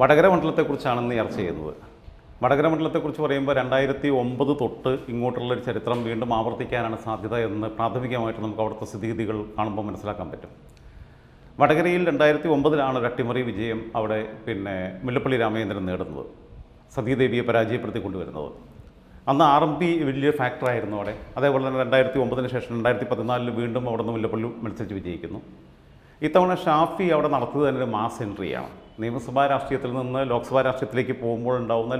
വടകര മണ്ഡലത്തെക്കുറിച്ചാണ് ഇന്ന് ചർച്ച ചെയ്യുന്നത്. വടകര മണ്ഡലത്തെക്കുറിച്ച് പറയുമ്പോൾ രണ്ടായിരത്തി ഒമ്പത് തൊട്ട് ഇങ്ങോട്ടുള്ള ഒരു ചരിത്രം വീണ്ടും ആവർത്തിക്കാനാണ് സാധ്യത എന്ന് പ്രാഥമികമായിട്ട് നമുക്ക് അവിടുത്തെ സ്ഥിതിഗതികൾ കാണുമ്പോൾ മനസ്സിലാക്കാൻ പറ്റും. വടകരയിൽ രണ്ടായിരത്തി ഒമ്പതിലാണ് ഒരു അട്ടിമറി വിജയം അവിടെ പിന്നെ മുല്ലപ്പള്ളി രാമചന്ദ്രൻ നേടുന്നത്. സതീദേവിയെ പരാജയപ്പെടുത്തി കൊണ്ടുവരുന്നത് അന്ന് ആർ എം പി വലിയ ഫാക്ടറായിരുന്നു അവിടെ. അതേപോലെ തന്നെ രണ്ടായിരത്തി ഒമ്പതിന് ശേഷം രണ്ടായിരത്തി പതിനാലിൽ വീണ്ടും അവിടെ നിന്ന് മുല്ലപ്പള്ളി മത്സരിച്ച് വിജയിക്കുന്നു. ഇത്തവണ ഷാഫി അവിടെ നടത്തിയത് തന്നെ ഒരു മാസ് എൻട്രിയാണ് നിയമസഭാ രാഷ്ട്രീയത്തിൽ നിന്ന് ലോക്സഭാ രാഷ്ട്രീയത്തിലേക്ക് പോകുമ്പോൾ ഉണ്ടാകുന്ന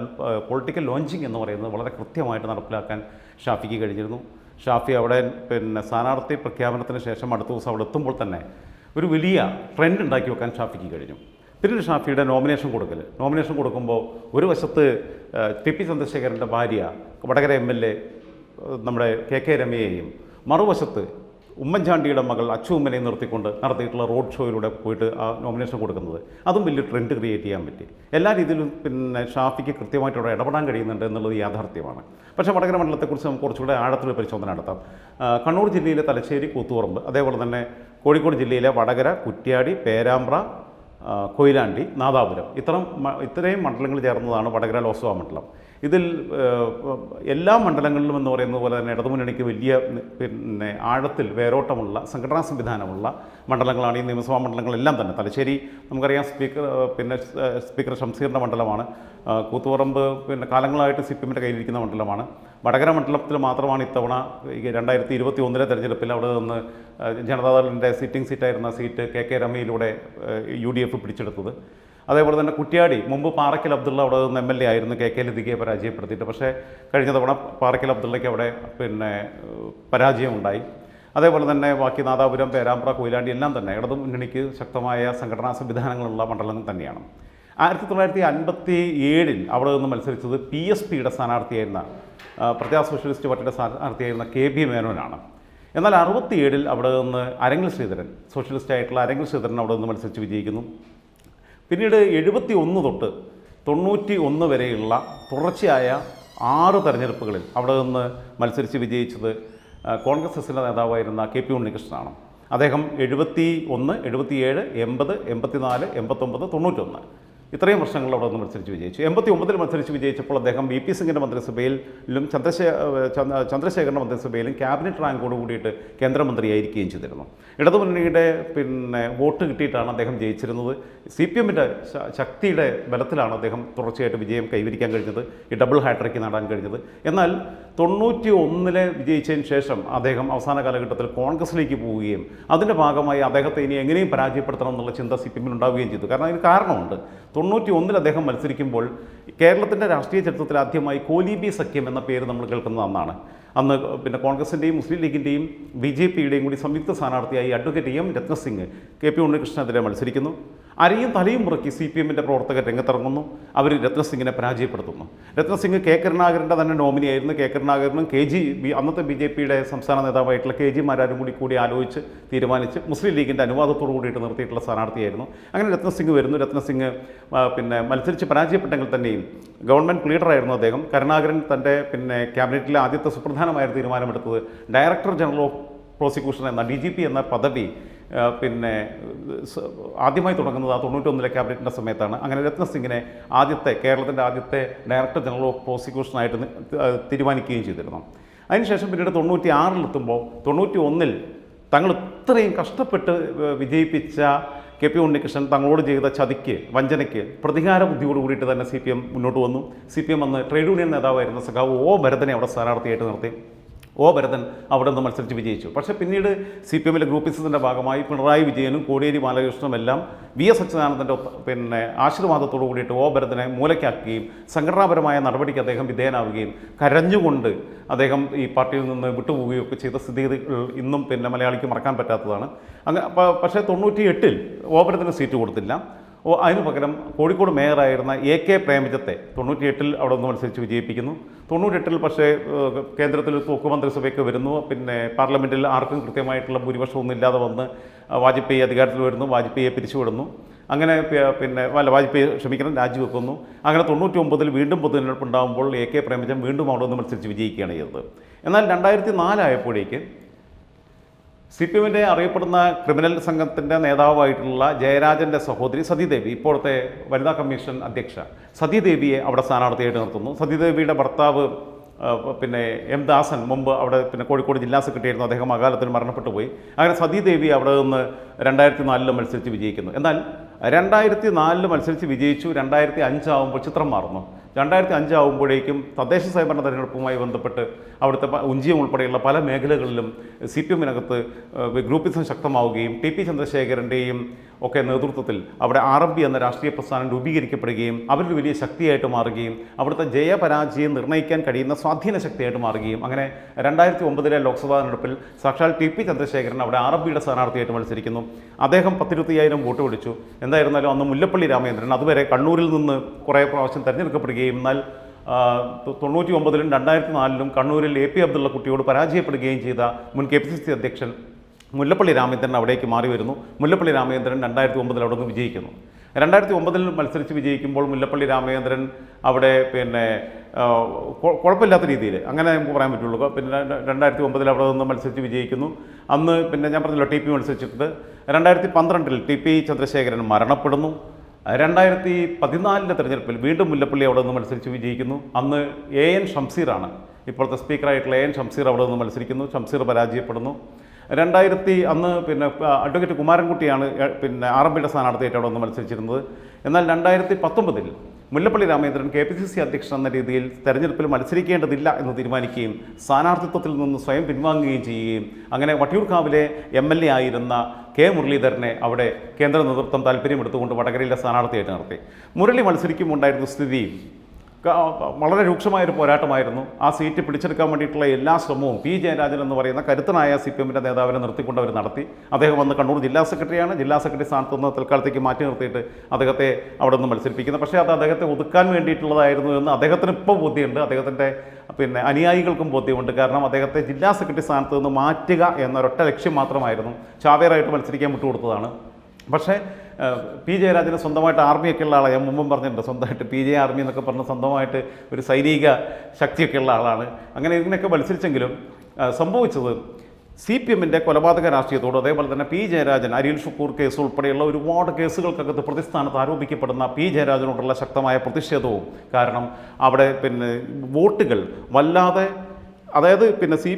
പൊളിറ്റിക്കൽ ലോഞ്ചിങ് എന്ന് പറയുന്നത് വളരെ കൃത്യമായിട്ട് നടപ്പിലാക്കാൻ ഷാഫിക്ക് കഴിഞ്ഞിരുന്നു. ഷാഫി അവിടെ പിന്നെ സ്ഥാനാർത്ഥി പ്രഖ്യാപനത്തിന് ശേഷം അടുത്ത ദിവസം അവിടെ എത്തുമ്പോൾ തന്നെ ഒരു വലിയ ട്രെൻഡ് ഉണ്ടാക്കി വെക്കാൻ ഷാഫിക്ക് കഴിഞ്ഞു. പിന്നീട് ഷാഫിയുടെ നോമിനേഷൻ കൊടുക്കൽ. നോമിനേഷൻ കൊടുക്കുമ്പോൾ ഒരു വശത്ത് ടി പി ചന്ദ്രശേഖരന്റെ ഭാര്യ വടകര എം എൽ എ നമ്മുടെ കെ കെ രമയെയും മറുവശത്ത് ഉമ്മൻചാണ്ടിയുടെ മകൾ അച്ചുമ്മനെ നിർത്തിക്കൊണ്ട് നടത്തിയിട്ടുള്ള റോഡ് ഷോയിലൂടെ പോയിട്ട് ആ നോമിനേഷൻ കൊടുക്കുന്നത്. അതും വലിയ ട്രെൻഡ് ക്രിയേറ്റ് ചെയ്യാൻ പറ്റി. എല്ലാ രീതിയിലും പിന്നെ ഷാഫിക്ക് കൃത്യമായിട്ട് അവിടെ ഇടപെടാൻ കഴിയുന്നുണ്ട് എന്നുള്ളത് യാഥാർത്ഥ്യമാണ്. പക്ഷേ വടകര മണ്ഡലത്തെക്കുറിച്ച് നമുക്ക് കുറച്ചുകൂടെ ആഴത്തിൽ പരിശോധന നടത്താം. കണ്ണൂർ ജില്ലയിലെ തലശ്ശേരി കൂത്തുപറമ്പ് അതേപോലെ തന്നെ കോഴിക്കോട് ജില്ലയിലെ വടകര കുറ്റ്യാടി പേരാമ്പ്ര കൊയിലാണ്ടി നാദാപുരം. ഇത്തരം ഇത്രയും മണ്ഡലങ്ങൾ ചേർന്നതാണ് വടകര ലോക്സഭാ മണ്ഡലം. ഇതിൽ എല്ലാ മണ്ഡലങ്ങളിലും എന്ന് പറയുന്നത് പോലെ തന്നെ ഇടതുമുന്നണിക്ക് വലിയ പിന്നെ ആഴത്തിൽ വേരോട്ടമുള്ള സംഘടനാ സംവിധാനമുള്ള മണ്ഡലങ്ങളാണ് ഈ നിയമസഭാ മണ്ഡലങ്ങളെല്ലാം തന്നെ. തലശ്ശേരി നമുക്കറിയാം സ്പീക്കർ പിന്നെ സ്പീക്കർ ഷംസീറിന്റെ മണ്ഡലമാണ്. കൂത്തുപറമ്പ് പിന്നെ കാലങ്ങളായിട്ട് സി പി എമ്മിന്റെ കയ്യിലിരിക്കുന്ന മണ്ഡലമാണ്. വടകര മണ്ഡലത്തിൽ മാത്രമാണ് ഇത്തവണ രണ്ടായിരത്തി ഇരുപത്തി ഒന്നിലെ തെരഞ്ഞെടുപ്പിൽ അവിടെ നിന്ന് ജനതാദളിന്റെ സിറ്റിംഗ് സീറ്റായിരുന്ന സീറ്റ് കെ കെ രമയിലൂടെ യു ഡി എഫ് പിടിച്ചെടുത്തത്. അതേപോലെ തന്നെ കുറ്റ്യാടി മുമ്പ് പാറക്കൽ അബ്ദുള്ള അവിടെ നിന്ന് എം എൽ എ ആയിരുന്നു കെ കെ ലതികയെ പരാജയപ്പെടുത്തിയിട്ട്. പക്ഷേ കഴിഞ്ഞ തവണ പാറക്കൽ അബ്ദുള്ളയ്ക്ക് അവിടെ പിന്നെ പരാജയമുണ്ടായി. അതേപോലെ തന്നെ ബാക്കി നാദാപുരം പേരാമ്പ്ര കൊയിലാണ്ടി എല്ലാം തന്നെ ഇടതു മുന്നണിക്ക് ശക്തമായ സംഘടനാ സംവിധാനങ്ങളുള്ള മണ്ഡലം തന്നെയാണ്. ആയിരത്തി തൊള്ളായിരത്തി അൻപത്തി ഏഴിൽ അവിടെ നിന്ന് മത്സരിച്ചത് പി എസ് പിയുടെ സ്ഥാനാർത്ഥിയായിരുന്ന പ്രത്യാ സോഷ്യലിസ്റ്റ് പാർട്ടിയുടെ സ്ഥാനാർത്ഥിയായിരുന്ന കെ ബി മേനോനാണ്. എന്നാൽ അറുപത്തിയേഴിൽ അവിടെ നിന്ന് അരങ്ങിൽ ശ്രീധരൻ സോഷ്യലിസ്റ്റ് ആയിട്ടുള്ള അരങ്ങിൽ ശ്രീധരൻ അവിടെ നിന്ന് മത്സരിച്ച് വിജയിക്കുന്നു. പിന്നീട് എഴുപത്തി ഒന്ന് തൊട്ട് തൊണ്ണൂറ്റി ഒന്ന് വരെയുള്ള തുടർച്ചയായ ആറ് തെരഞ്ഞെടുപ്പുകളിൽ അവിടെ നിന്ന് മത്സരിച്ച് വിജയിച്ചത് കോൺഗ്രസ് എസിന്റെ നേതാവായിരുന്ന കെ പി ഉണ്ണികൃഷ്ണനാണ്. അദ്ദേഹം എഴുപത്തി ഒന്ന് എഴുപത്തിയേഴ് എൺപത് എൺപത്തിനാല് എൺപത്തൊമ്പത് തൊണ്ണൂറ്റൊന്ന്. ഇത്രയും വർഷങ്ങൾ അവിടെ നിന്ന് മത്സരിച്ച് വിജയിച്ചു. എൺപത്തി ഒമ്പതിൽ മത്സരിച്ച് വിജയിച്ചപ്പോൾ അദ്ദേഹം വി പി സിംഗിന്റെ മന്ത്രിസഭയിലും ചന്ദ്രശേ ചന്ദ്ര- ചന്ദ്രശേഖരന്റെ മന്ത്രിസഭയിലും ക്യാബിനറ്റ് റാങ്കോട് കൂടിയിട്ട് കേന്ദ്രമന്ത്രിയായിരിക്കുകയും ചെയ്തിരുന്നു. ഇടതുമുന്നണിയുടെ പിന്നെ വോട്ട് കിട്ടിയിട്ടാണ് അദ്ദേഹം ജയിച്ചിരുന്നത്. സി പി എമ്മിന്റെ ശക്തിയുടെ ബലത്തിലാണ് അദ്ദേഹം തുടർച്ചയായിട്ട് വിജയം കൈവരിക്കാൻ കഴിഞ്ഞത്. ഈ ഡബിൾ ഹാട്രിക്ക് നേടാൻ കഴിഞ്ഞത്. എന്നാൽ തൊണ്ണൂറ്റി ഒന്നിലെ വിജയിച്ചതിന് ശേഷം അദ്ദേഹം അവസാന കാലഘട്ടത്തിൽ കോൺഗ്രസിലേക്ക് പോവുകയും അതിന്റെ ഭാഗമായി അദ്ദേഹത്തെ ഇനി എങ്ങനെയും പരാജയപ്പെടുത്തണം എന്നുള്ള ചിന്ത സി പി എമ്മിൽ ഉണ്ടാവുകയും ചെയ്തു. കാരണം അതിന് കാരണമുണ്ട്. തൊണ്ണൂറ്റി ഒന്നിൽ അദ്ദേഹം മത്സരിക്കുമ്പോൾ കേരളത്തിന്റെ രാഷ്ട്രീയ ചരിത്രത്തിൽ ആദ്യമായി കോലീബി സഖ്യം എന്ന പേര് നമ്മൾ കേൾക്കുന്നത് അന്നാണ് അന്ന് പിന്നെ കോൺഗ്രസിന്റെയും മുസ്ലിം ലീഗിന്റെയും ബി ജെ പിയുടെയും കൂടി സംയുക്ത സ്ഥാനാർത്ഥിയായി advocate M Ratnasingh K P ഉണ്ണികൃഷ്ണനെതിരെ മത്സരിക്കുന്നു. അരയും തലയും മുറക്കി സി പി എമ്മിന്റെ പ്രവർത്തകർ രംഗത്തിറങ്ങുന്നു. അവർ രത്നസിംഗിനെ പരാജയപ്പെടുത്തുന്നു. രത്നസിംഗ് കെ കരുണാകരന്റെ തന്നെ നോമിനിയായിരുന്നു കെ കരുണാകരനും കെ ജി ബി അന്നത്തെ ബി ജെ പിയുടെ സംസ്ഥാന നേതാവായിട്ടുള്ള കെ ജി മാരാരും കൂടി കൂടി ആലോചിച്ച് തീരുമാനിച്ച് മുസ്ലിം ലീഗിന്റെ അനുവാദത്തോടു കൂടിയിട്ട് നിർത്തിയിട്ടുള്ള സ്ഥാനാർത്ഥിയായിരുന്നു. അങ്ങനെ രത്നസിംഗ് വരുന്നു. രത്നസിംഗ് പിന്നെ മത്സരിച്ച് പരാജയപ്പെട്ടെങ്കിൽ തന്നെയും ഗവൺമെന്റ് ലീഡറായിരുന്നു അദ്ദേഹം. കരുണാകരൻ തന്റെ പിന്നെ ക്യാബിനറ്റിലെ ആദ്യത്തെ സുപ്രധാനമായ തീരുമാനമെടുത്തത് ഡയറക്ടർ ജനറൽ ഓഫ് പ്രോസിക്യൂഷൻ എന്ന ഡി ജി പി എന്ന പദവി പിന്നെ ആദ്യമായി തുടങ്ങുന്നത് ആ തൊണ്ണൂറ്റൊന്നിലെ ക്യാബിനറ്റിന്റെ സമയത്താണ്. അങ്ങനെ രത്നസിംഗിനെ ആദ്യത്തെ കേരളത്തിന്റെ ആദ്യത്തെ ഡയറക്ടർ ജനറൽ ഓഫ് പ്രോസിക്യൂഷനായിട്ട് തീരുമാനിക്കുകയും ചെയ്തിരുന്നു. അതിനുശേഷം പിന്നീട് തൊണ്ണൂറ്റി ആറിലെത്തുമ്പോൾ തൊണ്ണൂറ്റി ഒന്നിൽ തങ്ങൾ ഇത്രയും കഷ്ടപ്പെട്ട് വിജയിപ്പിച്ച കെ പി ഉണ്ണികൃഷ്ണൻ തങ്ങളോട് ചെയ്ത ചതിക്ക് വഞ്ചനയ്ക്ക് പ്രതികാര ബുദ്ധിയോട് കൂടിയിട്ട് തന്നെ സി പി എം മുന്നോട്ട് വന്നു. സി പി എം അന്ന് ട്രേഡ് യൂണിയൻ നേതാവായിരുന്ന സഖാവ് ഒ. ഭരതനെ അവിടെ സ്ഥാനാർത്ഥിയായിട്ട് നിർത്തി. ഒ ഭരതൻ അവിടെ നിന്ന് മത്സരിച്ച് വിജയിച്ചു. പക്ഷേ പിന്നീട് സി പി എമ്മിലെ ഗ്രൂപ്പിസത്തിന്റെ ഭാഗമായി പിണറായി വിജയനും കോടിയേരി ബാലകൃഷ്ണനും എല്ലാം വി എസ് അച്യുതാനന്ദന്റെ പിന്നെ ആശീർവാദത്തോടു കൂടിയിട്ട് ഒ ഭരതനെ മൂലയ്ക്കാക്കുകയും സംഘടനാപരമായ നടപടിക്ക് അദ്ദേഹം വിധേയനാവുകയും കരഞ്ഞുകൊണ്ട് അദ്ദേഹം ഈ പാർട്ടിയിൽ നിന്ന് വിട്ടുപോവുകയും ഒക്കെ ചെയ്ത സ്ഥിതിഗതികൾ ഇന്നും പിന്നെ മലയാളിക്ക് മറക്കാൻ പറ്റാത്തതാണ്. അങ്ങനെ പക്ഷേ തൊണ്ണൂറ്റി എട്ടിൽ ഓ ഭരതന് സീറ്റ് കൊടുത്തില്ല. അതിനു പകരം കോഴിക്കോട് മേയറായിരുന്ന എ കെ പ്രേമജത്തെ തൊണ്ണൂറ്റിയെട്ടിൽ അവിടെ നിന്ന് മത്സരിച്ച് വിജയിപ്പിക്കുന്നു. തൊണ്ണൂറ്റെട്ടിൽ പക്ഷേ കേന്ദ്രത്തിൽ തൂക്ക് മന്ത്രിസഭയ്ക്ക് വരുന്നു. പിന്നെ പാർലമെന്റിൽ ആർക്കും കൃത്യമായിട്ടുള്ള ഭൂരിപക്ഷമൊന്നും ഇല്ലാതെ വന്ന് വാജ്പേയി അധികാരത്തിൽ വരുന്നു. വാജ്പേയിയെ പിരിച്ചുവിടുന്നു. അങ്ങനെ പിന്നെ അല്ല വാജ്പേയി ക്ഷമിക്കണം രാജിവെക്കുന്നു. അങ്ങനെ തൊണ്ണൂറ്റി ഒമ്പതിൽ വീണ്ടും പൊതുതെരഞ്ഞെടുപ്പ് ഉണ്ടാകുമ്പോൾ എ കെ പ്രേമജം വീണ്ടും അവിടെ നിന്ന് മത്സരിച്ച് വിജയിക്കുകയാണ് ചെയ്തത്. എന്നാൽ രണ്ടായിരത്തി നാലായപ്പോഴേക്ക് സി പി എമ്മിന്റെ അറിയപ്പെടുന്ന ക്രിമിനൽ സംഘത്തിന്റെ നേതാവായിട്ടുള്ള ജയരാജന്റെ സഹോദരി സതീദേവി ഇപ്പോഴത്തെ വനിതാ കമ്മീഷൻ അധ്യക്ഷ സതീദേവിയെ അവിടെ സ്ഥാനാർത്ഥിയായിട്ട് നിർത്തുന്നു. സതീദേവിയുടെ ഭർത്താവ് പിന്നെ എം ദാസൻ മുമ്പ് അവിടെ പിന്നെ കോഴിക്കോട് ജില്ലാ സെക്രട്ടറി ആയിരുന്നു. അദ്ദേഹം അകാലത്തിൽ മരണപ്പെട്ടു പോയി. അങ്ങനെ സതീദേവി അവിടെ നിന്ന് രണ്ടായിരത്തി നാലിൽ മത്സരിച്ച് വിജയിക്കുന്നു. എന്നാൽ രണ്ടായിരത്തി നാലിൽ മത്സരിച്ച് വിജയിച്ചു. രണ്ടായിരത്തി അഞ്ചാവുമ്പോൾ ചിത്രം മാറുന്നു. രണ്ടായിരത്തി അഞ്ചാവുമ്പോഴേക്കും തദ്ദേശ സ്വയംഭരണ തെരഞ്ഞെടുപ്പുമായി ബന്ധപ്പെട്ട് അവിടുത്തെ ഉഞ്ചിയം ഉൾപ്പെടെയുള്ള പല മേഖലകളിലും സി പി എമ്മിനകത്ത് ഗ്രൂപ്പിസം ശക്തമാവുകയും ടി പി ചന്ദ്രശേഖരന്റെയും ഒക്കെ നേതൃത്വത്തിൽ അവിടെ ആർ എം പി എന്ന രാഷ്ട്രീയ പ്രസ്ഥാനം രൂപീകരിക്കപ്പെടുകയും അവരൊരു വലിയ ശക്തിയായിട്ട് മാറുകയും അവിടുത്തെ ജയപരാജയം നിർണയിക്കാൻ കഴിയുന്ന സ്വാധീന ശക്തിയായിട്ട് മാറുകയും അങ്ങനെ രണ്ടായിരത്തി ഒമ്പതിലെ ലോക്സഭാ തെരഞ്ഞെടുപ്പിൽ സാക്ഷാൽ ടി പി ചന്ദ്രശേഖരൻ അവിടെ ആർ എം പിയുടെ സ്ഥാനാർത്ഥിയായിട്ട് മത്സരിക്കുന്നു. അദ്ദേഹം പത്തിരുപത്തിയ്യായിരം വോട്ട് പിടിച്ചു. എന്തായിരുന്നാലും അന്ന് മുല്ലപ്പള്ളി രാമചന്ദ്രൻ അതുവരെ കണ്ണൂരിൽ നിന്ന് കുറേ പ്രാവശ്യം തെരഞ്ഞെടുക്കപ്പെടുകയും എന്നാൽ ആ, തൊ- തൊണ്ണൂറ്റി ഒമ്പതിലും രണ്ടായിരത്തി നാലിലും കണ്ണൂരിൽ എ പി അബ്ദുള്ള കുട്ടിയോട് പരാജയപ്പെടുകയും ചെയ്ത മുൻ കെ പി സി സി അധ്യക്ഷൻ മുല്ലപ്പള്ളി രാമചന്ദ്രൻ അവിടേക്ക് മാറി വരുന്നു. മുല്ലപ്പള്ളി രാമചന്ദ്രൻ രണ്ടായിരത്തി ഒമ്പതിൽ അവിടെ നിന്ന് വിജയിക്കുന്നു. രണ്ടായിരത്തി ഒമ്പതിൽ മത്സരിച്ച് വിജയിക്കുമ്പോൾ മുല്ലപ്പള്ളി രാമചന്ദ്രൻ അവിടെ പിന്നെ കുഴപ്പമില്ലാത്ത രീതിയിൽ അങ്ങനെ നമുക്ക് പറയാൻ പറ്റുള്ളൂ. പിന്നെ രണ്ടായിരത്തി ഒമ്പതിൽ അവിടെ നിന്ന് മത്സരിച്ച് വിജയിക്കുന്നു. അന്ന് പിന്നെ ഞാൻ പറഞ്ഞല്ലോ ടി പി മത്സരിച്ചിട്ട് രണ്ടായിരത്തി പന്ത്രണ്ടിൽ ടി പി ചന്ദ്രശേഖരൻ മരണപ്പെടുന്നു. രണ്ടായിരത്തി പതിനാലിലെ തെരഞ്ഞെടുപ്പിൽ വീണ്ടും മുല്ലപ്പള്ളി അവിടെ നിന്ന് മത്സരിച്ച് വിജയിക്കുന്നു. അന്ന് എ എൻ ഷംസീറാണ് ഇപ്പോഴത്തെ സ്പീക്കറായിട്ടുള്ള എ എൻ ഷംസീർ അവിടെ നിന്ന് മത്സരിക്കുന്നു. ഷംസീർ പരാജയപ്പെടുന്നു. രണ്ടായിരത്തി അന്ന് പിന്നെ അഡ്വക്കേറ്റ് കുമാരൻകുട്ടിയാണ് പിന്നെ ആർ എം പിയുടെ സ്ഥാനാർത്ഥിയായിട്ട് അവിടെ നിന്ന് മത്സരിച്ചിരുന്നത്. എന്നാൽ രണ്ടായിരത്തി പത്തൊമ്പതിൽ Mullappally Ramachandran K P C C അധ്യക്ഷൻ എന്ന രീതിയിൽ തെരഞ്ഞെടുപ്പിൽ മത്സരിക്കേണ്ടതില്ല എന്ന് തീരുമാനിക്കുകയും സ്ഥാനാർത്ഥിത്വത്തിൽ നിന്ന് സ്വയം പിൻവാങ്ങുകയും ചെയ്യുകയും അങ്ങനെ വട്ടിയൂർക്കാവിലെ എം എൽ എ ആയിരുന്ന കെ മുരളീധരനെ അവിടെ കേന്ദ്ര നേതൃത്വം താല്പര്യമെടുത്തുകൊണ്ട് വടകരയിലെ സ്ഥാനാർത്ഥിയായിട്ട് നിർത്തി മുരളി മത്സരിക്കുമ്പോൾ ഉണ്ടായിരുന്ന സ്ഥിതി വളരെ രൂക്ഷമായൊരു പോരാട്ടമായിരുന്നു. ആ സീറ്റ് പിടിച്ചെടുക്കാൻ വേണ്ടിയിട്ടുള്ള എല്ലാ ശ്രമവും പി. ജയരാജൻ എന്ന് പറയുന്ന കരുത്തനായ സി പി എമ്മിന്റെ നേതാവിനെ നിർത്തിക്കൊണ്ട് അവർ നടത്തി. അദ്ദേഹം വന്ന് കണ്ണൂർ ജില്ലാ സെക്രട്ടറിയാണ്. ജില്ലാ സെക്രട്ടറി സ്ഥാനത്ത് നിന്ന് തൽക്കാലത്തേക്ക് മാറ്റി നിർത്തിയിട്ട് അദ്ദേഹത്തെ അവിടെ നിന്ന് മത്സരിപ്പിക്കുന്നത് പക്ഷേ അത് അദ്ദേഹത്തെ ഒതുക്കാൻ വേണ്ടിയിട്ടുള്ളതായിരുന്നു എന്ന് അദ്ദേഹത്തിന് ഇപ്പോൾ ബോധ്യമുണ്ട്. അദ്ദേഹത്തിന്റെ പിന്നെ അനുയായികൾക്കും ബോധ്യമുണ്ട്. കാരണം അദ്ദേഹത്തെ ജില്ലാ സെക്രട്ടറി സ്ഥാനത്ത് നിന്ന് മാറ്റുക എന്നൊരൊറ്റ ലക്ഷ്യം മാത്രമായിരുന്നു. ചാവേറായിട്ട് മത്സരിക്കാൻ വിട്ടുകൊടുത്തതാണ്. പക്ഷേ പി ജയരാജന് സ്വന്തമായിട്ട് ആർമിയൊക്കെ ഉള്ള ആളാണ് ഞാൻ മുമ്പും പറഞ്ഞിട്ടുണ്ട് സ്വന്തമായിട്ട് പി ജെ ആർമി എന്നൊക്കെ പറഞ്ഞ സ്വന്തമായിട്ട് ഒരു സൈനിക ശക്തിയൊക്കെ ഉള്ള ആളാണ്. അങ്ങനെ ഇതിനൊക്കെ മത്സരിച്ചെങ്കിലും സംഭവിച്ചത് സി പി എമ്മിന്റെ കൊലപാതക രാഷ്ട്രീയത്തോട് അതേപോലെ തന്നെ പി ജയരാജൻ അരിൽ ഷുക്കൂർ കേസ് ഉൾപ്പെടെയുള്ള ഒരുപാട് കേസുകൾക്കകത്ത് പ്രതിസ്ഥാനത്ത് ആരോപിക്കപ്പെടുന്ന പി ജയരാജനോടുള്ള ശക്തമായ പ്രതിഷേധവും. കാരണം അവിടെ പിന്നെ വോട്ടുകൾ വല്ലാതെ അതായത് പിന്നെ സി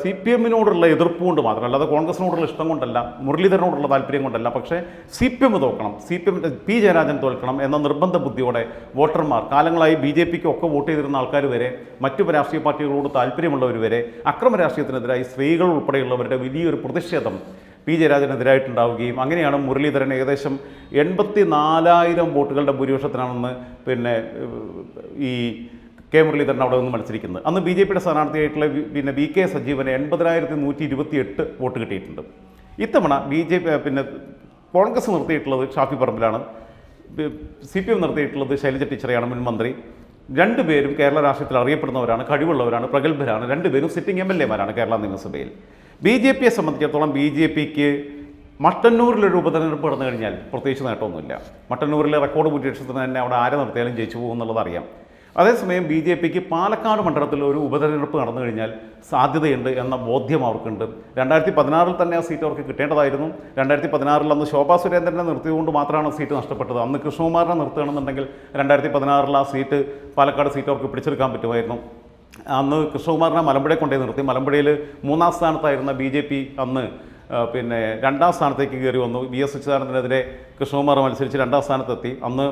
സി പി എമ്മിനോടുള്ള എതിർപ്പ് കൊണ്ട് മാത്രം അല്ലാതെ കോൺഗ്രസിനോടുള്ള ഇഷ്ടം കൊണ്ടല്ല മുരളീധരനോടുള്ള താല്പര്യം കൊണ്ടല്ല പക്ഷേ C P M തോക്കണം C P M P Jayarajan തോൽക്കണം എന്ന നിർബന്ധ ബുദ്ധിയോടെ വോട്ടർമാർ കാലങ്ങളായി ബി ജെ പിക്ക് ഒക്കെ വോട്ട് ചെയ്തിരുന്ന ആൾക്കാർ വരെ മറ്റു രാഷ്ട്രീയ പാർട്ടികളോട് താല്പര്യമുള്ളവർ വരെ അക്രമ രാഷ്ട്രീയത്തിനെതിരായി സ്ത്രീകൾ ഉൾപ്പെടെയുള്ളവരുടെ വലിയൊരു പ്രതിഷേധം പി ജയരാജനെതിരായിട്ടുണ്ടാവുകയും അങ്ങനെയാണ് മുരളീധരൻ ഏകദേശം എൺപത്തി നാലായിരം വോട്ടുകളുടെ ഭൂരിപക്ഷത്തിനാണെന്ന് പിന്നെ ഈ കെ മുരളീധരൻ അവിടെ നിന്ന് മത്സരിക്കുന്നത്. അന്ന് ബി ജെ പിയുടെ സ്ഥാനാർത്ഥിയായിട്ടുള്ള പിന്നെ വി കെ സജീവന് എൺപതിനായിരത്തി നൂറ്റി ഇരുപത്തി എട്ട് വോട്ട് കിട്ടിയിട്ടുണ്ട്. ഇത്തവണ ബി ജെ പി പിന്നെ കോൺഗ്രസ് നിർത്തിയിട്ടുള്ളത് ഷാഫി പറമ്പിലാണ്. സി പി എം നിർത്തിയിട്ടുള്ളത് ശൈലജ ടീച്ചറെയാണ് മുൻ മന്ത്രി. രണ്ടുപേരും കേരള രാഷ്ട്രീയത്തിൽ അറിയപ്പെടുന്നവരാണ് കഴിവുള്ളവരാണ് പ്രഗത്ഭരാണ്. രണ്ടുപേരും സിറ്റിംഗ് എം എൽ എമാരാണ് കേരള നിയമസഭയിൽ. ബി ജെ പിയെ സംബന്ധിച്ചിടത്തോളം ബി ജെ പിക്ക് മട്ടന്നൂരിലൊരു ഉപതെരഞ്ഞെടുപ്പ് നടന്നു കഴിഞ്ഞാൽ പ്രത്യേകിച്ച് നേട്ടമൊന്നുമില്ല. മട്ടന്നൂരിലെ റെക്കോർഡ് ഭൂരിപക്ഷത്തിന് തന്നെ അവിടെ ആരെ നടത്തിയാലും ജയിച്ചു പോകും അറിയാം. അതേസമയം ബി ജെ പിക്ക് പാലക്കാട് മണ്ഡലത്തിൽ ഒരു ഉപതെരഞ്ഞെടുപ്പ് നടന്നു കഴിഞ്ഞാൽ സാധ്യതയുണ്ട് എന്ന ബോധ്യം അവർക്കുണ്ട്. രണ്ടായിരത്തി പതിനാറിൽ തന്നെ ആ സീറ്റ് അവർക്ക് കിട്ടേണ്ടതായിരുന്നു. രണ്ടായിരത്തി പതിനാറിൽ അന്ന് ശോഭാ സുരേന്ദ്രനെ നിർത്തിയതുകൊണ്ട് മാത്രമാണ് സീറ്റ് നഷ്ടപ്പെട്ടത്. അന്ന് കൃഷ്ണകുമാറിനെ നിർത്തുകയാണെന്നുണ്ടെങ്കിൽ രണ്ടായിരത്തി പതിനാറിൽ ആ സീറ്റ് പാലക്കാട് സീറ്റ് അവർക്ക് പിടിച്ചെടുക്കാൻ പറ്റുമായിരുന്നു. അന്ന് കൃഷ്ണകുമാറിനെ മലമ്പുഴയെ കൊണ്ടുപോയി നിർത്തി. മലമ്പുഴയിൽ മൂന്നാം സ്ഥാനത്തായിരുന്ന ബി ജെ പി അന്ന് പിന്നെ രണ്ടാം സ്ഥാനത്തേക്ക് കയറി വന്നു. വി എസ് അച്യുതാനന്ദനെതിരെ കൃഷ്ണകുമാർ മത്സരിച്ച് രണ്ടാം സ്ഥാനത്തെത്തി. അന്ന്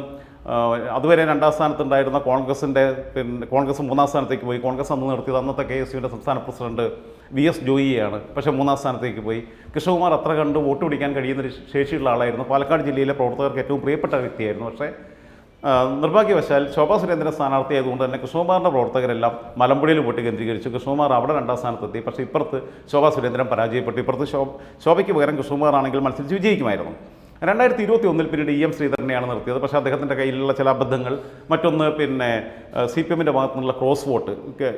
അതുവരെ രണ്ടാം സ്ഥാനത്തുണ്ടായിരുന്ന കോൺഗ്രസിന്റെ പിന്നെ കോൺഗ്രസ് മൂന്നാം സ്ഥാനത്തേക്ക് പോയി. കോൺഗ്രസ് അന്ന് നിർത്തിയത് അന്നത്തെ കെ എസ് യുവിന്റെ സംസ്ഥാന പ്രസിഡന്റ് വി എസ് ജോയിയാണ് പക്ഷേ മൂന്നാം സ്ഥാനത്തേക്ക് പോയി. കൃഷ്ണകുമാർ അത്ര കണ്ട് വോട്ട് പിടിക്കാൻ കഴിയുന്ന ഒരു ശേഷിയുള്ള ആളായിരുന്നു. പാലക്കാട് ജില്ലയിലെ പ്രവർത്തകർക്ക് ഏറ്റവും പ്രിയപ്പെട്ട വ്യക്തിയായിരുന്നു. പക്ഷേ നിർഭാഗ്യവശാൽ ശോഭാ സുരേന്ദ്രൻ സ്ഥാനാർത്ഥിയായതുകൊണ്ട് തന്നെ കൃഷ്ണകുമാറിന്റെ പ്രവർത്തകരെല്ലാം മലമ്പുഴയിൽ വോട്ട് കേന്ദ്രീകരിച്ചു. കൃഷ്ണകുമാർ അവിടെ രണ്ടാം സ്ഥാനത്തെത്തി. പക്ഷേ ഇപ്പുറത്ത് ശോഭാ സുരേന്ദ്രൻ പരാജയപ്പെട്ടു. ഇപ്പുറത്ത് ശോഭയ്ക്ക് പകരം കൃഷ്ണകുമാർ ആണെങ്കിൽ മത്സരിച്ച് വിജയിക്കുമായിരുന്നു. രണ്ടായിരത്തി ഇരുപത്തി ഒന്നിൽ പിന്നീട് ഇ എം ശ്രീധരനെയാണ് നിർത്തിയത്. പക്ഷേ അദ്ദേഹത്തിന്റെ കയ്യിലുള്ള ചില അബദ്ധങ്ങൾ മറ്റൊന്ന് പിന്നെ സി പി എമ്മിന്റെ ഭാഗത്തു നിന്നുള്ള cross vote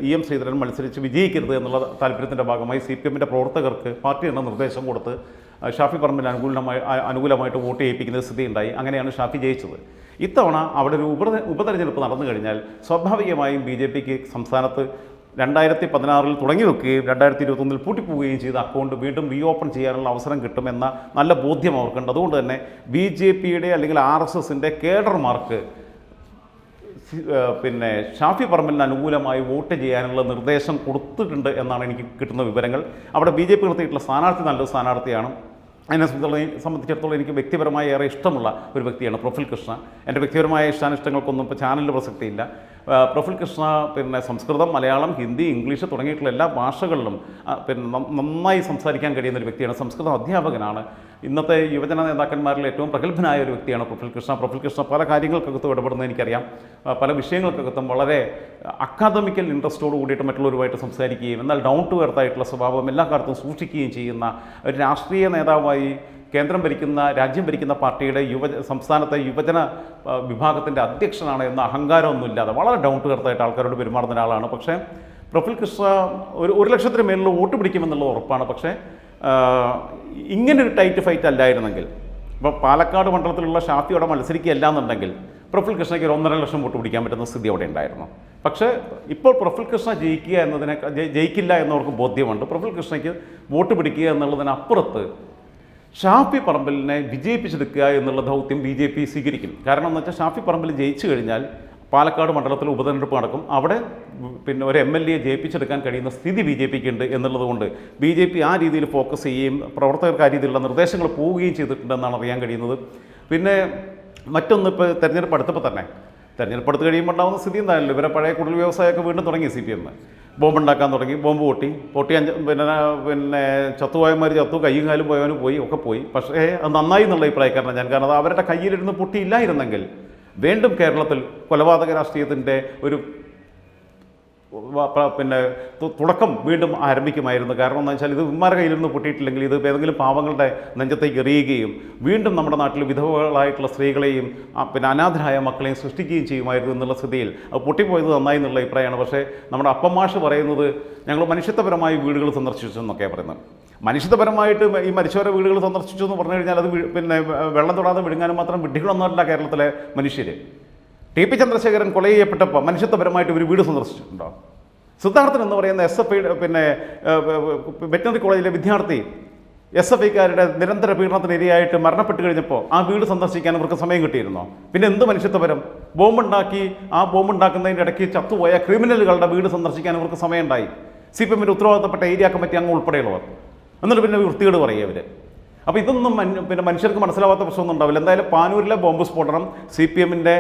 E M Sreedharan മത്സരിച്ച് വിജയിക്കരുത് എന്നുള്ള താല്പര്യത്തിന്റെ ഭാഗമായി സി പി എമ്മിന്റെ പ്രവർത്തകർക്ക് പാർട്ടി എന്ന നിർദ്ദേശം കൊടുത്ത് ഷാഫി പറമ്പിൽ അനുകൂലമായി അനുകൂലമായിട്ട് വോട്ട് ചെയ്യിപ്പിക്കുന്ന സ്ഥിതി ഉണ്ടായി അങ്ങനെയാണ് ഷാഫി ജയിച്ചത്. ഇത്തവണ അവിടെ ഒരു ഉപ ഉപതെരഞ്ഞെടുപ്പ് നടന്നു കഴിഞ്ഞാൽ സ്വാഭാവികമായും ബി ജെ പിക്ക് സംസ്ഥാനത്ത് രണ്ടായിരത്തി പതിനാറിൽ തുടങ്ങി വെക്കുകയും രണ്ടായിരത്തി ഇരുപത്തൊന്നിൽ പൂട്ടിപ്പോവുകയും ചെയ്ത അക്കൗണ്ട് വീണ്ടും റീ ഓപ്പൺ ചെയ്യാനുള്ള അവസരം കിട്ടുമെന്ന നല്ല ബോധ്യം അവർക്കുണ്ട്. അതുകൊണ്ട് തന്നെ ബി ജെ പിയുടെ അല്ലെങ്കിൽ ആർ എസ് എസിന്റെ കേഡർമാർക്ക് പിന്നെ ഷാഫി പറമ്പലിന് അനുകൂലമായി വോട്ട് ചെയ്യാനുള്ള നിർദ്ദേശം കൊടുത്തിട്ടുണ്ട് എന്നാണ് എനിക്ക് കിട്ടുന്ന വിവരങ്ങൾ. അവിടെ ബി ജെ പി നിർത്തിയിട്ടുള്ള സ്ഥാനാർത്ഥി നല്ലൊരു സ്ഥാനാർത്ഥിയാണ്. എന്നെ സംബന്ധിച്ചിടത്തോളം എനിക്ക് വ്യക്തിപരമായി ഏറെ ഇഷ്ടമുള്ള ഒരു വ്യക്തിയാണ് പ്രഫുൽ കൃഷ്ണ. എന്റെ വ്യക്തിപരമായ ഇഷ്ടാനിഷ്ടങ്ങൾക്കൊന്നും ഇപ്പോൾ ചാനലിൽ പ്രസക്തിയില്ല. പ്രഫുൽ കൃഷ്ണ പിന്നെ സംസ്കൃതം മലയാളം ഹിന്ദി ഇംഗ്ലീഷ് തുടങ്ങിയിട്ടുള്ള എല്ലാ ഭാഷകളിലും പിന്നെ നന്നായി സംസാരിക്കാൻ കഴിയുന്ന ഒരു വ്യക്തിയാണ് സംസ്കൃതം അധ്യാപകനാണ്. ഇന്നത്തെ യുവജന നേതാക്കന്മാരിൽ ഏറ്റവും പ്രഗത്ഭനായ ഒരു വ്യക്തിയാണ് പ്രഫുൽ കൃഷ്ണ. പ്രഫുൽ കൃഷ്ണ പല കാര്യങ്ങൾക്കകത്തും ഇടപെടുന്നത് എനിക്കറിയാം. പല വിഷയങ്ങൾക്കകത്തും വളരെ അക്കാദമിക്കൽ ഇൻട്രസ്റ്റോട് കൂടിയിട്ട് മറ്റുള്ളവരുമായിട്ട് സംസാരിക്കുകയും എന്നാൽ ഡൗൺ ടു എർത്ത് ആയിട്ടുള്ള സ്വഭാവം എല്ലാ കാലത്തും സൂക്ഷിക്കുകയും ചെയ്യുന്ന ഒരു രാഷ്ട്രീയ നേതാവായി കേന്ദ്രം ഭരിക്കുന്ന രാജ്യം ഭരിക്കുന്ന പാർട്ടിയുടെ യുവ സംസ്ഥാനത്തെ യുവജന വിഭാഗത്തിന്റെ അധ്യക്ഷനാണ് എന്ന അഹങ്കാരമൊന്നുമില്ലാതെ വളരെ ഡൗൺ ടു എർത്തായിട്ട് ആൾക്കാരോട് പെരുമാറുന്ന ഒരാളാണ്. പക്ഷേ പ്രഫുൽ കൃഷ്ണ ഒരു ഒരു ലക്ഷത്തിന് മേലിൽ വോട്ട് പിടിക്കുമെന്നുള്ളത് ഉറപ്പാണ്. പക്ഷേ ഇങ്ങനൊരു ടൈറ്റ് ഫൈറ്റ് അല്ലായിരുന്നെങ്കിൽ ഇപ്പോൾ പാലക്കാട് മണ്ഡലത്തിലുള്ള ഷാഫി അവിടെ മത്സരിക്കുകയല്ല എന്നുണ്ടെങ്കിൽ പ്രഫുൽ കൃഷ്ണയ്ക്ക് ഒരു ഒന്നര ലക്ഷം വോട്ട് പിടിക്കാൻ പറ്റുന്ന സ്ഥിതി അവിടെ ഉണ്ടായിരുന്നു. പക്ഷേ ഇപ്പോൾ പ്രഫുൽ കൃഷ്ണ ജയിക്കുക എന്നതിനെ ജയി- ജയിക്കില്ല എന്നവർക്ക് ബോധ്യമുണ്ട്. പ്രഫുൽ കൃഷ്ണയ്ക്ക് വോട്ട് പിടിക്കുക എന്നുള്ളതിനപ്പുറത്ത് ഷാഫി പറമ്പലിനെ വിജയിപ്പിച്ചെടുക്കുക എന്നുള്ള ദൗത്യം ബി ജെ പി സ്വീകരിക്കും കാരണം എന്ന് വെച്ചാൽ ഷാഫി പറമ്പിൽ ജയിച്ചു കഴിഞ്ഞാൽ പാലക്കാട് മണ്ഡലത്തിൽ ഉപതെരഞ്ഞെടുപ്പ് നടക്കും. അവിടെ പിന്നെ ഒരു എം എൽ എ ജയിപ്പിച്ചെടുക്കാൻ കഴിയുന്ന സ്ഥിതി ബി ജെ പിക്ക് ഉണ്ട് എന്നുള്ളതുകൊണ്ട് ബി ജെ പി ആ രീതിയിൽ ഫോക്കസ് ചെയ്യുകയും പ്രവർത്തകർക്ക് ആ രീതിയിലുള്ള നിർദ്ദേശങ്ങൾ പോവുകയും ചെയ്തിട്ടുണ്ടെന്നാണ് അറിയാൻ കഴിയുന്നത്. പിന്നെ മറ്റൊന്ന് ഇപ്പോൾ തെരഞ്ഞെടുപ്പ് അടുത്തപ്പോൾ തന്നെ. തെരഞ്ഞെടുപ്പ് അടുത്ത് കഴിയുമ്പോൾ ഉണ്ടാകുന്ന സ്ഥിതി എന്തായാലും ഇവരെ പഴയ കുടിൽ വ്യവസായമൊക്കെ വീണ്ടും തുടങ്ങി സി പി എം. ബോംബ് ഉണ്ടാക്കാൻ തുടങ്ങി ബോംബ് പൊട്ടി. പൊട്ടി അഞ്ച് പിന്നെ പിന്നെ ചത്തുപോയന്മാർ ചത്തു കയ്യും കാലും പോയവന് പോയി ഒക്കെ പോയി. പക്ഷേ അത് നന്നായി എന്നുള്ള അഭിപ്രായക്കാരനാണ് ഞാൻ. കാരണം അത് അവരുടെ കയ്യിലിരുന്ന് പൊട്ടിയില്ലായിരുന്നെങ്കിൽ വീണ്ടും കേരളത്തിൽ കൊലപാതക രാഷ്ട്രീയത്തിന്റെ ഒരു പിന്നെ തുടക്കം വീണ്ടും ആരംഭിക്കുമായിരുന്നു. കാരണം എന്ന് വെച്ചാൽ ഇത് ഉമ്മാരെ കയ്യിൽ നിന്ന് പൊട്ടിയിട്ടില്ലെങ്കിൽ ഇത് ഏതെങ്കിലും പാവങ്ങളുടെ നെഞ്ചത്തേക്ക് എറിയുകയും വീണ്ടും നമ്മുടെ നാട്ടിൽ വിധവകളായിട്ടുള്ള സ്ത്രീകളെയും പിന്നെ അനാഥരായ മക്കളെയും സൃഷ്ടിക്കുകയും ചെയ്യുമായിരുന്നു എന്നുള്ള സ്ഥിതിയിൽ. അത് പൊട്ടിപ്പോയത് നന്നായി എന്നുള്ള അഭിപ്രായമാണ്. പക്ഷേ നമ്മുടെ അപ്പമാഷ് പറയുന്നത് ഞങ്ങൾ മനുഷ്യത്വപരമായി വീടുകൾ സന്ദർശിച്ചു എന്നൊക്കെയാണ് പറയുന്നത്. മനുഷ്യത്വപരമായിട്ട് ഈ മരിച്ചവരെ വീടുകൾ സന്ദർശിച്ചു എന്ന് പറഞ്ഞു കഴിഞ്ഞാൽ അത് പിന്നെ വെള്ളം തൊടാതെ വിഴുങ്ങാനും മാത്രം വിഡ്ഢികളൊന്നുമല്ല കേരളത്തിലെ മനുഷ്യർ ടി പി ചന്ദ്രശേഖരൻ കൊല ചെയ്യപ്പെട്ടപ്പോൾ മനുഷ്യത്വപരമായിട്ട് ഒരു വീട് സന്ദർശിച്ചിട്ടുണ്ടോ? സിദ്ധാർത്ഥൻ എന്ന് പറയുന്ന എസ് എഫ് ഐയുടെ പിന്നെ വെറ്റിനറി കോളേജിലെ വിദ്യാർത്ഥി എസ് എഫ് ഐക്കാരുടെ നിരന്തര പീഡനത്തിനിരയായിട്ട് മരണപ്പെട്ട് കഴിഞ്ഞപ്പോൾ ആ വീട് സന്ദർശിക്കാൻ അവർക്ക് സമയം കിട്ടിയിരുന്നോ? പിന്നെ എന്ത് മനുഷ്യത്വപരം? ബോംബുണ്ടാക്കി ആ ബോംബുണ്ടാക്കുന്നതിന്റെ ഇടയ്ക്ക് ചത്തുപോയ ക്രിമിനലുകളുടെ വീട് സന്ദർശിക്കാൻ അവർക്ക് സമയമുണ്ടായി. സി പി എമ്മിന്റെ ഉത്തരവാദിത്തപ്പെട്ട ഏരിയ കമ്മിറ്റി അങ്ങ് ഉൾപ്പെടെയുള്ളവർ. എന്നിട്ട് പിന്നെ വൃത്തികേട് പറയുക അവർ അപ്പോൾ ഇതൊന്നും പിന്നെ മനുഷ്യർക്ക് മനസ്സിലാവാത്ത പ്രശ്നമൊന്നും ഉണ്ടാവില്ല. എന്തായാലും പാനൂരിലെ ബോംബ് സ്ഫോടനം സി പി എമ്മിന്റെ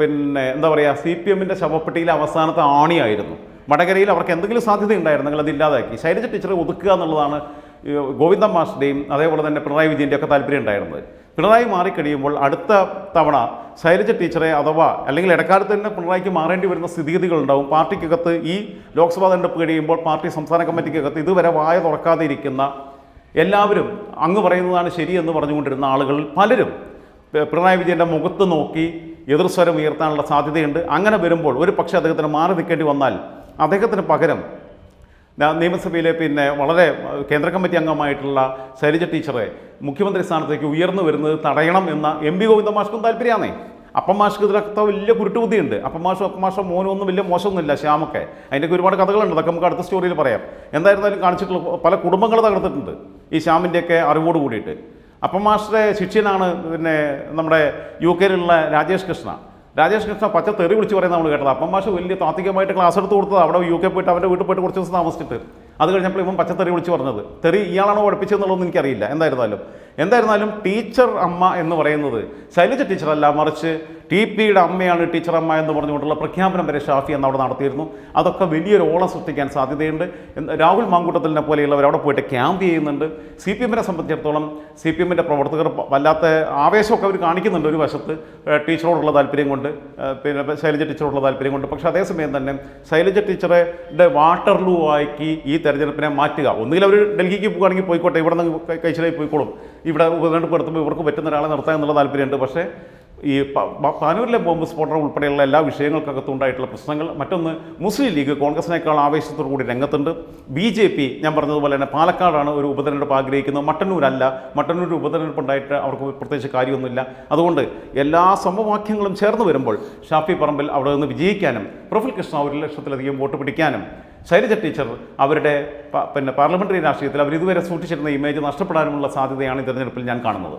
പിന്നെ എന്താ പറയുക സി പി എമ്മിന്റെ ശവപ്പെട്ടിയിലെ അവസാനത്തെ ആണിയായിരുന്നു. വടകരയിൽ അവർക്ക് എന്തെങ്കിലും സാധ്യത ഉണ്ടായിരുന്നെങ്കിൽ അത് ഇല്ലാതാക്കി. ശൈലജ ടീച്ചറെ ഒതുക്കുക എന്നുള്ളതാണ് ഗോവിന്ദൻ ഗോവിന്ദ മാഷിന്റെയും അതേപോലെ തന്നെ പിണറായി വിജയന്റെ ഒക്കെ താല്പര്യം ഉണ്ടായിരുന്നത്. പിണറായി മാറിക്കഴിയുമ്പോൾ അടുത്ത തവണ ശൈലജ ടീച്ചറെ അഥവാ അല്ലെങ്കിൽ ഇടക്കാലത്ത് തന്നെ പിണറായിക്ക് മാറേണ്ടി വരുന്ന സ്ഥിതിഗതികൾ ഉണ്ടാവും. പാർട്ടിക്കകത്ത് ഈ ലോക്സഭാ തെരഞ്ഞെടുപ്പ് കഴിയുമ്പോൾ പാർട്ടി സംസ്ഥാന കമ്മിറ്റിക്കകത്ത് ഇതുവരെ വായ തുറക്കാതെ ഇരിക്കുന്ന എല്ലാവരും അങ്ങ് പറയുന്നതാണ് ശരിയെന്ന് പറഞ്ഞുകൊണ്ടിരുന്ന ആളുകൾ പലരും പിണറായി വിജയന്റെ മുഖത്ത് നോക്കി എതിർസ്വരം ഉയർത്താനുള്ള സാധ്യതയുണ്ട്. അങ്ങനെ വരുമ്പോൾ ഒരു പക്ഷേ അദ്ദേഹത്തിന് മാറി നിൽക്കേണ്ടി വന്നാൽ അദ്ദേഹത്തിന് പകരം നിയമസഭയിലെ പിന്നെ വളരെ കേന്ദ്ര കമ്മിറ്റി അംഗമായിട്ടുള്ള ശൈലജ ടീച്ചറെ മുഖ്യമന്ത്രി സ്ഥാനത്തേക്ക് ഉയർന്നു വരുന്നത് തടയണം എന്ന എം പി ഗോവിന്ദമാഷ്ക്കും താല്പര്യമാണേ. അപ്പം മാഷ്ക്ക് ഇതിലൊക്കെ വലിയ കുരുട്ടുബുദ്ധിയുണ്ട്. അപ്പം മാഷും അപ്പം മാഷോ മോനും ഒന്നും വലിയ മോശമൊന്നുമില്ല ശ്യാമൊക്കെ. അതിന്റെയൊക്കെ ഒരുപാട് കഥകളുണ്ട്. അതൊക്കെ നമുക്ക് അടുത്ത സ്റ്റോറിയിൽ പറയാം. എന്തായിരുന്നാലും കാണിച്ചിട്ടുള്ള പല കുടുംബങ്ങൾ തകർത്തിട്ടുണ്ട് ഈ ശ്യാമിന്റെയൊക്കെ അറിവോട് കൂടിയിട്ട്. അപ്പം മാസ്റ്ററെ ശിഷ്യനാണ് പിന്നെ നമ്മുടെ യു കെയിലുള്ള രാജേഷ് കൃഷ്ണ. രാജേഷ് കൃഷ്ണ പച്ച തെറി വിളിച്ച് പറയുന്നത് നമ്മൾ കേട്ടത്. അപ്പം മാഷ് വലിയ താത്വികമായിട്ട് ക്ലാസ് എടുത്ത് കൊടുത്തത് അവിടെ യു കെ പോയിട്ട് അവന്റെ വീട്ടിൽ പോയിട്ട് കുറച്ച് ദിവസം താമസിച്ചിട്ട്. അത് കഴിഞ്ഞപ്പോൾ ഇവൻ തെറി വിളിച്ച് പറഞ്ഞത്. തെറി ഇയാളാണോ പഠിപ്പിച്ചതെന്നുള്ളതൊന്നും എനിക്കറിയില്ല. എന്തായിരുന്നാലും. എന്തായിരുന്നാലും ടീച്ചർ അമ്മ എന്ന് പറയുന്നത് ശൈലജ ടീച്ചറല്ല മറിച്ച് ടി പിയുടെ അമ്മയാണ് ടീച്ചർ അമ്മ എന്ന് പറഞ്ഞുകൊണ്ടുള്ള പ്രഖ്യാപനം വരെ ഷാഫി എന്ന് അവിടെ നടത്തിയിരുന്നു അതൊക്കെ വലിയൊരു ഓളം സൃഷ്ടിക്കാൻ സാധ്യതയുണ്ട് രാഹുൽ മാങ്കൂട്ടത്തിലിനെ പോലെയുള്ളവർ അവിടെ പോയിട്ട് ക്യാമ്പ് ചെയ്യുന്നുണ്ട് സി പി എമ്മിനെ സംബന്ധിച്ചിടത്തോളം സി പി എമ്മിന്റെ പ്രവർത്തകർ വല്ലാത്ത ആവേശമൊക്കെ അവർ കാണിക്കുന്നുണ്ട് ഒരു വശത്ത് ടീച്ചറോടുള്ള താല്പര്യം കൊണ്ട് പിന്നെ ശൈലജ ടീച്ചറോടുള്ള താല്പര്യം കൊണ്ട് പക്ഷേ അതേസമയം തന്നെ ശൈലജ ടീച്ചറുടെ വാട്ടർലൂ ആക്കി ഈ തെരഞ്ഞെടുപ്പിനെ മാറ്റുക ഒന്നുകിൽ അവർ ഡൽഹിക്ക് പോകുകയാണെങ്കിൽ പോയിക്കോട്ടെ ഇവിടെ നിന്ന് കഴിച്ചിലായി പോയിക്കോളും ഇവിടെ ഉപതെരഞ്ഞെടുപ്പ് നടത്തുമ്പോൾ ഇവർക്ക് പറ്റുന്ന ഒരാളെ നിർത്താൻ എന്നുള്ള താല്പര്യമുണ്ട്. പക്ഷേ ഈ പാനൂരിലെ ബോംബ് സ്ഫോടനം ഉൾപ്പെടെയുള്ള എല്ലാ വിഷയങ്ങൾക്കകത്തുണ്ടായിട്ടുള്ള പ്രശ്നങ്ങൾ മറ്റൊന്ന് മുസ്ലിം ലീഗ് കോൺഗ്രസിനേക്കാൾ ആവേശത്തോടു കൂടി രംഗത്തുണ്ട്. ബി ജെ പി ഞാൻ പറഞ്ഞതുപോലെ തന്നെ പാലക്കാടാണ് ഒരു ഉപതെരഞ്ഞെടുപ്പ് ആഗ്രഹിക്കുന്നത്. മട്ടന്നൂരല്ല. മട്ടന്നൂർ ഉപതെരഞ്ഞെടുപ്പ് ഉണ്ടായിട്ട് അവർക്ക് പ്രത്യേകിച്ച് കാര്യമൊന്നുമില്ല. അതുകൊണ്ട് എല്ലാ സമവാക്യങ്ങളും ചേർന്ന് വരുമ്പോൾ ഷാഫി പറമ്പിൽ അവിടെ നിന്ന് വിജയിക്കാനും പ്രഫുൽ കൃഷ്ണ ഒരു ലക്ഷത്തിലധികം വോട്ട് പിടിക്കാനും ശൈലജ ടീച്ചർ അവരുടെ പിന്നെ പാർലമെന്ററി രാഷ്ട്രീയത്തിൽ അവർ ഇതുവരെ സൂക്ഷിച്ചിരുന്ന ഇമേജ് നഷ്ടപ്പെടാനുമുള്ള സാധ്യതയാണ് ഈ തെരഞ്ഞെടുപ്പിൽ ഞാൻ കാണുന്നത്.